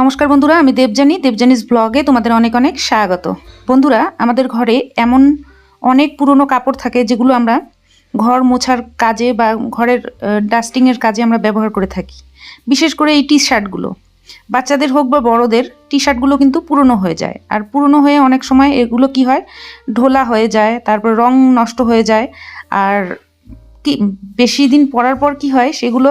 নমস্কার বন্ধুরা, আমি দেবজানি দেবজানিস ব্লগে তোমাদের অনেক অনেক স্বাগত। বন্ধুরা, আমাদের ঘরে এমন অনেক পুরনো কাপড় থাকে যেগুলো আমরা ঘর মোছার কাজে বা ঘরের ডাস্টিংয়ের কাজে আমরা ব্যবহার করে থাকি। বিশেষ করে এই টি শার্টগুলো বাচ্চাদের হোক বা বড়দের টি শার্টগুলো কিন্তু পুরনো হয়ে যায়। আর পুরনো হয়ে অনেক সময় এগুলো কি হয়? ঢোলা হয়ে যায়, তারপর রং নষ্ট হয়ে যায়। আর কি, বেশি দিন পরার পর কি হয়? সেগুলো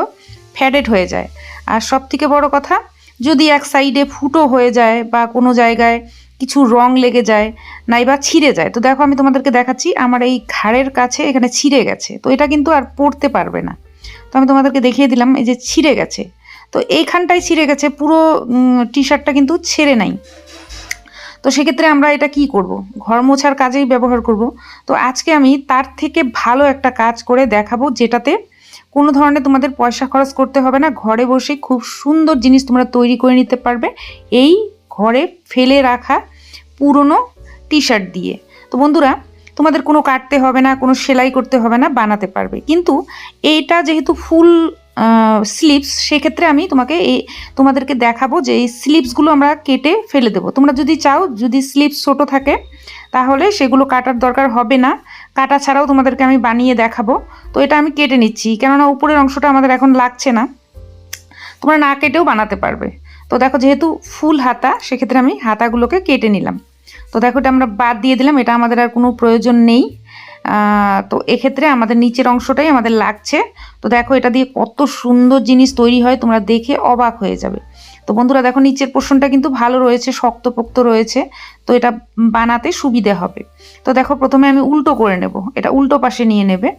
ফ্যাডেড হয়ে যায়। আর সব থেকে বড় কথা যদি এক সাইডে ফুটো হয়ে যায় বা কোনো জায়গায় কিছু রং লেগে যায়, নাইবা ছিঁড়ে যায়, তো দেখো আমি তোমাদেরকে দেখাচ্ছি, আমার এই ঘাড়ের কাছে এখানে ছিঁড়ে গেছে, তো এটা কিন্তু আর পড়তে পারবে না। তো আমি তোমাদেরকে দেখিয়ে দিলাম, এই যে ছিঁড়ে গেছে, তো এইখানটায় ছিঁড়ে গেছে, পুরো টি শার্টটা কিন্তু ছেড়ে নাই। তো সেক্ষেত্রে আমরা এটা কি করব? ঘর মোছার কাজেই ব্যবহার করব। তো আজকে আমি তার থেকে ভালো একটা কাজ করে দেখাবো, যেটাতে কোনো ধরনের তোমাদের পয়সা খরচ করতে হবে না, ঘরে বসে খুব সুন্দর জিনিস তোমরা তৈরি করে নিতে পারবে। এই ঘরে ফেলে রাখা পুরনো টি শার্ট দিয়ে। তো বন্ধুরা, তোমাদের কোনো কাটতে হবে না, কোনো সেলাই করতে হবে না, বানাতে পারবে। কিন্তু এইটা যেহেতু ফুল স্লিপস সেক্ষেত্রে আমি তোমাকে এই, তোমাদেরকে দেখাবো যে এই স্লিপসগুলো আমরা কেটে ফেলে দেবো। তোমরা যদি চাও, যদি স্লিপস ছোটো থাকে, তাহলে সেগুলো কাটার দরকার হবে না। কাটা ছাড়াও তোমাদেরকে আমি বানিয়ে দেখাবো। তো এটা আমি কেটে নিচ্ছি, কেননা উপরের অংশটা আমাদের এখন লাগছে না। তোমরা না কেটেও বানাতে পারবে। তো দেখো যেহেতু ফুল হাতা, সেক্ষেত্রে আমি হাতাগুলোকে কেটে নিলাম। তো দেখো এটা আমরা বাদ দিয়ে দিলাম, এটা আমাদের আর কোনো প্রয়োজন নেই। তো এক্ষেত্রে আমাদের নিচের অংশটাই আমাদের লাগছে। তো দেখো এটা দিয়ে কত সুন্দর জিনিস তৈরি হয়, তোমরা দেখে অবাক হয়ে যাবে। তো বন্ধুরা দেখো নিচের পোর্শনটা কিন্তু ভালো রয়েছে, শক্তপোক্ত রয়েছে, তো এটা বানাতে সুবিধে হবে। তো দেখো প্রথমে আমি উল্টো করে নেব, এটা উল্টো পাশে নিয়ে নেবে।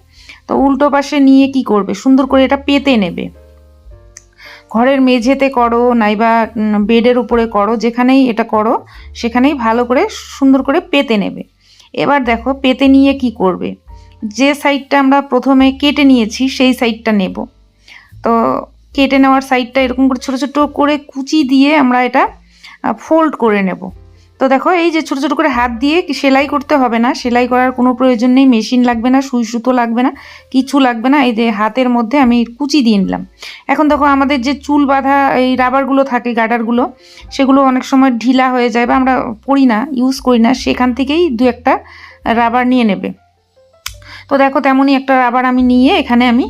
তো উল্টো পাশে নিয়ে কি করবে? সুন্দর করে এটা পেতে নেবে। ঘরের মেঝেতে করো, নাইবা বেডের উপরে করো, যেখানেই এটা করো, সেখানেই ভালো করে সুন্দর করে পেতে নেবে। এবার দেখো পেতে নিয়ে কি করবে? যে সাইডটা আমরা প্রথমে কেটে নিয়েছি, সেই সাইডটা নেব। তো কেটে নেওয়ার সাইডটা এরকম করে ছোটো ছোটো করে কুচি দিয়ে আমরা এটা ফোল্ড করে নেব। তো দেখো, এই যে ছোটো ছোটো করে হাত দিয়ে সেলাই করতে হবে না, সেলাই করার কোনো প্রয়োজন নেই মেশিন লাগবে না, সুই সুতো লাগবে না, কিছু লাগবে না, এই যে হাতের মধ্যে আমি কুচি দিয়ে নিলাম। এখন দেখো, আমাদের যে চুল বাঁধা, এই রাবারগুলো থাকে গার্ডারগুলো সেগুলো অনেক সময় ঢিলা হয়ে যায় বা আমরা পরি না ইউজ করি না, সেখান থেকেই দু একটা রাবার নিয়ে নেবে। তো দেখো, তেমনই একটা রাবার আমি নিয়ে এখানে আমি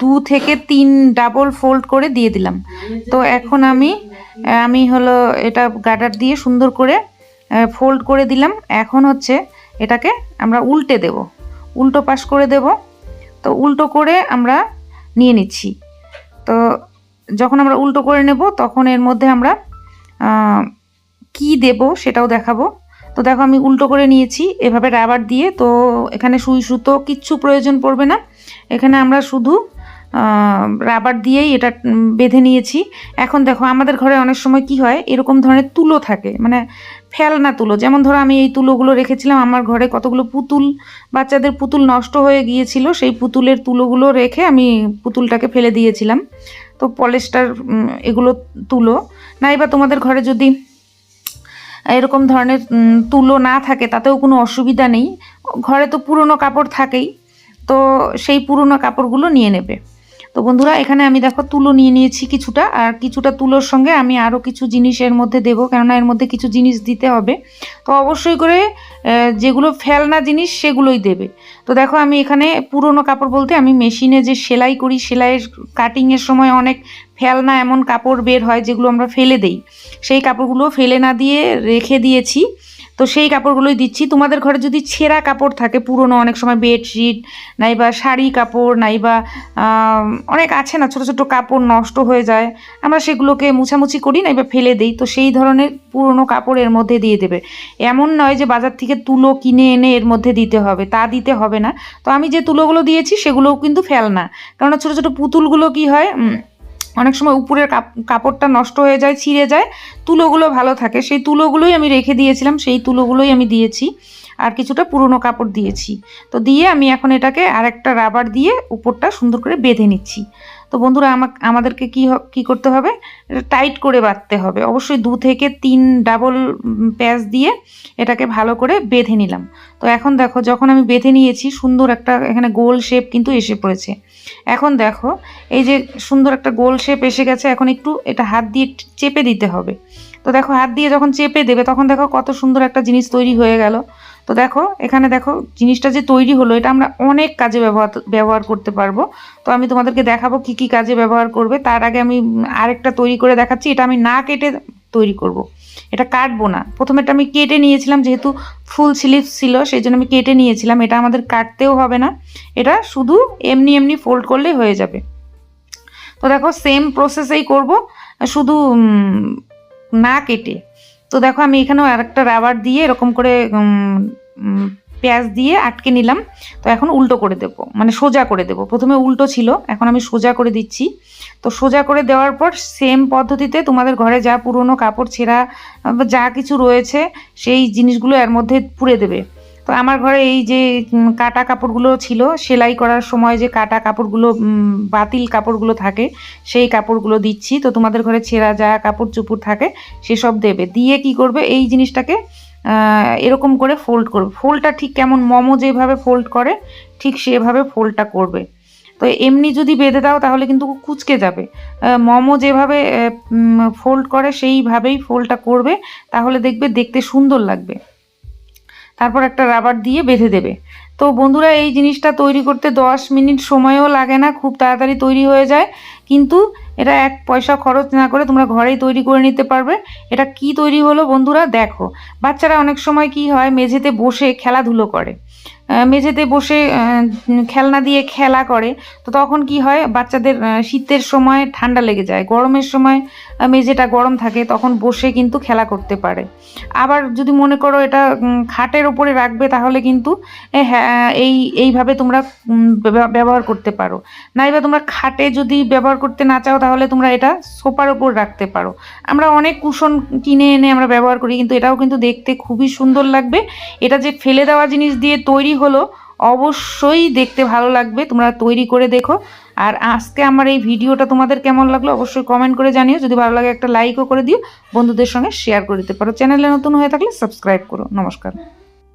দু থেকে তিন ডাবল ফোল্ড করে দিয়ে দিলাম। তো এখন আমি আমি হলো এটা গার্ডার দিয়ে সুন্দর করে ফোল্ড করে দিলাম। এখন হচ্ছে এটাকে আমরা উল্টে দেব। উল্টো পাশ করে দেব। তো উল্টো করে আমরা নিয়ে নিচ্ছি। তো যখন আমরা উল্টো করে নেব, তখন এর মধ্যে আমরা কি দেব সেটাও দেখাবো। তো দেখো আমি উল্টো করে নিয়েছি। এভাবে রাবার দিয়ে তো এখানে সুই সুতো কিচ্ছু প্রয়োজন পড়বে না। এখানে আমরা শুধু রাবার দিয়েই এটা বেঁধে নিয়েছি। এখন দেখো, আমাদের ঘরে অনেক সময় কি হয়, এরকম ধরনের তুলো থাকে। মানে ফেলনা তুলো। যেমন ধরো, আমি এই তুলোগুলো রেখেছিলাম, আমার ঘরে কতগুলো পুতুল, বাচ্চাদের পুতুল নষ্ট হয়ে গিয়েছিল, সেই পুতুলের তুলোগুলো রেখে আমি পুতুলটাকে ফেলে দিয়েছিলাম। তো পলেস্টার এগুলো তুলো। নাইবা তোমাদের ঘরে যদি, এরকম ধরনের তুলো না থাকে, তাতেও কোনো অসুবিধা নেই। ঘরে তো পুরনো কাপড় থাকেই। তো সেই পুরনো কাপড়গুলো নিয়ে নেবে। তো বন্ধুরা, এখানে আমি দেখো তুলো নিয়ে নিয়েছি কিছুটা, আর কিছুটা তুলোর সঙ্গে আমি আরও কিছু জিনিস এর মধ্যে দেবো, কেননা এর মধ্যে কিছু জিনিস দিতে হবে। তো অবশ্যই করে যেগুলো ফেলনা জিনিস সেগুলোই দেবে। তো দেখো আমি এখানে পুরনো কাপড় বলতে আমি মেশিনে যে সেলাই করি, সেলাইয়ের কাটিংয়ের সময় অনেক ফেলনা এমন কাপড় বের হয় যেগুলো আমরা ফেলে দেই। সেই কাপড়গুলো ফেলে না দিয়ে রেখে দিয়েছি। তো সেই কাপড়গুলোই দিচ্ছি। তোমাদের ঘরে যদি ছেঁড়া কাপড় থাকে, পুরনো অনেক সময় বেডশিট নাইবা শাড়ি কাপড়, নাইবা অনেক আছে না, ছোট ছোট কাপড় নষ্ট হয়ে যায়, আমরা সেগুলোকে মুছামুছি করি, নাইবা ফেলে দিই। তো সেই ধরনের পুরনো কাপড় এর মধ্যে দিয়ে দেবে। এমন নয় যে বাজার থেকে তুলো কিনে এনে এর মধ্যে দিতে হবে, তা দিতে হবে না। তো আমি যে তুলোগুলো দিয়েছি, সেগুলোও কিন্তু ফেল না কারণ ছোটো ছোটো পুতুলগুলো কি হয় অনেক সময় উপরের কাপড়টা নষ্ট হয়ে যায়, ছিঁড়ে যায়, তুলোগুলো ভালো থাকে। সেই তুলোগুলোই আমি রেখে দিয়েছিলাম, সেই তুলোগুলোই আমি দিয়েছি। আর কিছুটা পুরনো কাপড় দিয়েছি। তো দিয়ে আমি এখন এটাকে আর একটা রাবার দিয়ে উপরটা সুন্দর করে বেঁধে নিচ্ছি। তো বন্ধুরা, আমাকে আমাদেরকে কি কি করতে হবে? এটা টাইট করে বাঁধতে হবে। অবশ্যই দু থেকে তিন ডাবল প্যাচ দিয়ে এটাকে ভালো করে বেঁধে নিলাম। তো এখন দেখো, যখন আমি বেঁধে নিয়েছি, সুন্দর একটা এখানে গোল শেপ কিন্তু এসে পড়েছে। এখন দেখো, এই যে সুন্দর একটা গোল শেপ এসে গেছে, এখন একটু এটা হাত দিয়ে চেপে দিতে হবে। তো দেখো, হাত দিয়ে যখন চেপে দেবে, তখন দেখো কত সুন্দর একটা জিনিস তৈরি হয়ে গেল। তো দেখো, এখানে দেখো জিনিসটা যে তৈরি হলো, এটা আমরা অনেক কাজে ব্যবহার ব্যবহার করতে পারব। তো আমি তোমাদেরকে দেখাবো কি কি কাজে ব্যবহার করবে। তার আগে আমি আরেকটা তৈরি করে দেখাচ্ছি, এটা আমি না কেটে তৈরি করব। এটা কাটবো না। প্রথমে এটা আমি কেটে নিয়েছিলাম, যেহেতু ফুল স্লিভ ছিল সেই জন্য আমি কেটে নিয়েছিলাম। এটা আমাদের কাটতেও হবে না। এটা শুধু এমনি এমনি ফোল্ড করলেই হয়ে যাবে। তো দেখো, সেম প্রসেসেই করব। শুধু না কেটে। তো দেখো আমি এখানেও আরেকটা রাবার দিয়ে এরকম করে পেঁয়াজ দিয়ে আটকে নিলাম। তো এখন উল্টো করে দেব মানে সোজা করে দেব। প্রথমে উল্টো ছিল, এখন আমি সোজা করে দিচ্ছি। তো সোজা করে দেওয়ার পর সেম পদ্ধতিতে তোমাদের ঘরে যা পুরনো কাপড়, ছেঁড়া যা কিছু রয়েছে, সেই জিনিসগুলো এর মধ্যে পুড়ে দেবে। আমার ঘরে এই যে কাটা কাপড়গুলো ছিল, সেলাই করার সময় যে কাটা কাপড়গুলো বাতিল কাপড়গুলো থাকে, সেই কাপড়গুলো দিচ্ছি। তো তোমাদের ঘরে ছেঁড়া যা কাপড় চুপড় থাকে, সেসব দেবে। দিয়ে কি করবে? এই জিনিসটাকে এরকম করে ফোল্ড করবে। ফোল্ডটা ঠিক কেমন? মোমো যেভাবে ফোল্ড করে, ঠিক সেভাবে ফোল্ডটা করবে। তো এমনি যদি বেঁধে দাও, তাহলে কিন্তু কুচকে যাবে। মোমো যেভাবে ফোল্ড করে, সেইভাবেই ফোল্ডটা করবে। তাহলে দেখবে দেখতে সুন্দর লাগবে। তারপর একটা রাবার দিয়ে বেঁধে দেবে। তো বন্ধুরা, এই জিনিসটা তৈরি করতে দশ মিনিট সময়ও লাগে না, খুব তাড়াতাড়ি তৈরি হয়ে যায়। কিন্তু এটা এক পয়সা খরচ না করে তোমরা ঘরেই তৈরি করে নিতে পারবে। এটা কি তৈরি হলো বন্ধুরা, দেখো। বাচ্চারা অনেক সময় কি হয়, মেঝেতে বসে খেলাধুলো করে। মেঝেতে বসে খেলনা দিয়ে খেলা করে। তো তখন কি হয়, বাচ্চাদের শীতের সময় ঠান্ডা লেগে যায়। গরমের সময় মেঝেটা গরম থাকে, তখন বসে কিন্তু খেলা করতে পারে। আবার যদি মনে করো এটা খাটের ওপরে রাখবে, তাহলে কিন্তু হ্যাঁ এই, এইভাবে তোমরা ব্যবহার করতে পারো। নাইবা তোমরা খাটে যদি ব্যবহার করতে না চাও, তাহলে তোমরা এটা সোফার ওপর রাখতে পারো। আমরা অনেক কুশন কিনে এনে আমরা ব্যবহার করি, কিন্তু এটাও কিন্তু দেখতে খুবই সুন্দর লাগবে। এটা যে ফেলে দেওয়া জিনিস দিয়ে তৈরি হলো, অবশ্যই দেখতে ভালো লাগবে, তোমরা তৈরি করে দেখো। আর আজকে আমার এই ভিডিওটা তোমাদের কেমন লাগল অবশ্যই কমেন্ট করে জানিও। যদি ভালো লাগে একটা লাইকও করে দিও, বন্ধুদের সঙ্গে শেয়ার করে দিতে পারো। চ্যানেলে নতুন হয়ে থাকলে সাবস্ক্রাইব করো। নমস্কার।